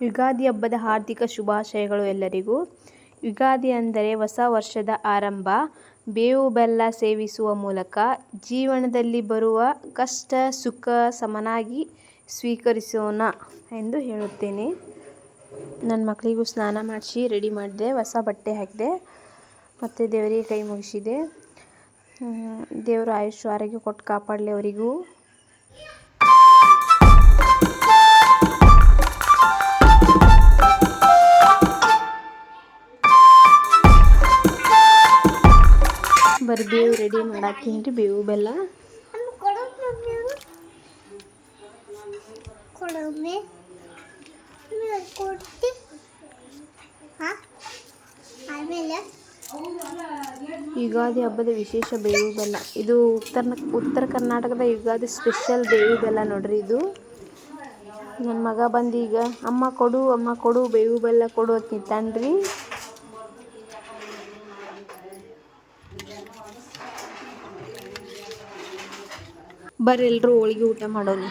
ಯುಗಾದಿ ಹಬ್ಬದ ಹಾರ್ದಿಕ ಶುಭಾಶಯಗಳು ಎಲ್ಲರಿಗೂ. ಯುಗಾದಿ ಅಂದರೆ ಹೊಸ ವರ್ಷದ ಆರಂಭ. ಬೇವು ಬೆಲ್ಲ ಸೇವಿಸುವ ಮೂಲಕ ಜೀವನದಲ್ಲಿ ಬರುವ ಕಷ್ಟ, ಸುಖ ಸಮನಾಗಿ ಸ್ವೀಕರಿಸೋಣ ಎಂದು ಹೇಳುತ್ತೇನೆ. ನನ್ನ ಮಕ್ಕಳಿಗೂ ಸ್ನಾನ ಮಾಡಿಸಿ ರೆಡಿ ಮಾಡಿದೆ. ಹೊಸ ಬಟ್ಟೆ ಹಾಕಿದೆ. ಮತ್ತು ದೇವರಿಗೆ ಕೈ ಮುಗಿಸಿದೆ. ದೇವರು ಆಯುಷ್ ಆರೋಗ್ಯ ಕೊಟ್ಟು ಕಾಪಾಡಲಿ ಅವರಿಗೂ. ಬರೀ ಬೇವು ರೆಡಿ ಮಾಡಾಕೀನಿ ರೀ ಬೇವು ಬೆಲ್ಲ. ಯುಗಾದಿ ಹಬ್ಬದ ವಿಶೇಷ ಬೇವು ಬೆಲ್ಲ. ಇದು ಉತ್ತರ ಉತ್ತರ ಕರ್ನಾಟಕದ ಯುಗಾದಿ ಸ್ಪೆಷಲ್ ಬೇವು ಬೆಲ್ಲ ನೋಡ್ರಿ ಇದು. ನನ್ನ ಮಗ ಬಂದು ಈಗ ಅಮ್ಮ ಕೊಡು ಅಮ್ಮ ಕೊಡು ಬೇವು ಬೆಲ್ಲ ಕೊಡು ಅಂತ ನಿಂತಾನ್ರಿ. ಬರ್ರಿ ಎಲ್ಲರೂ ಹೋಳ್ಗಿ ಊಟ ಮಾಡೋಣ.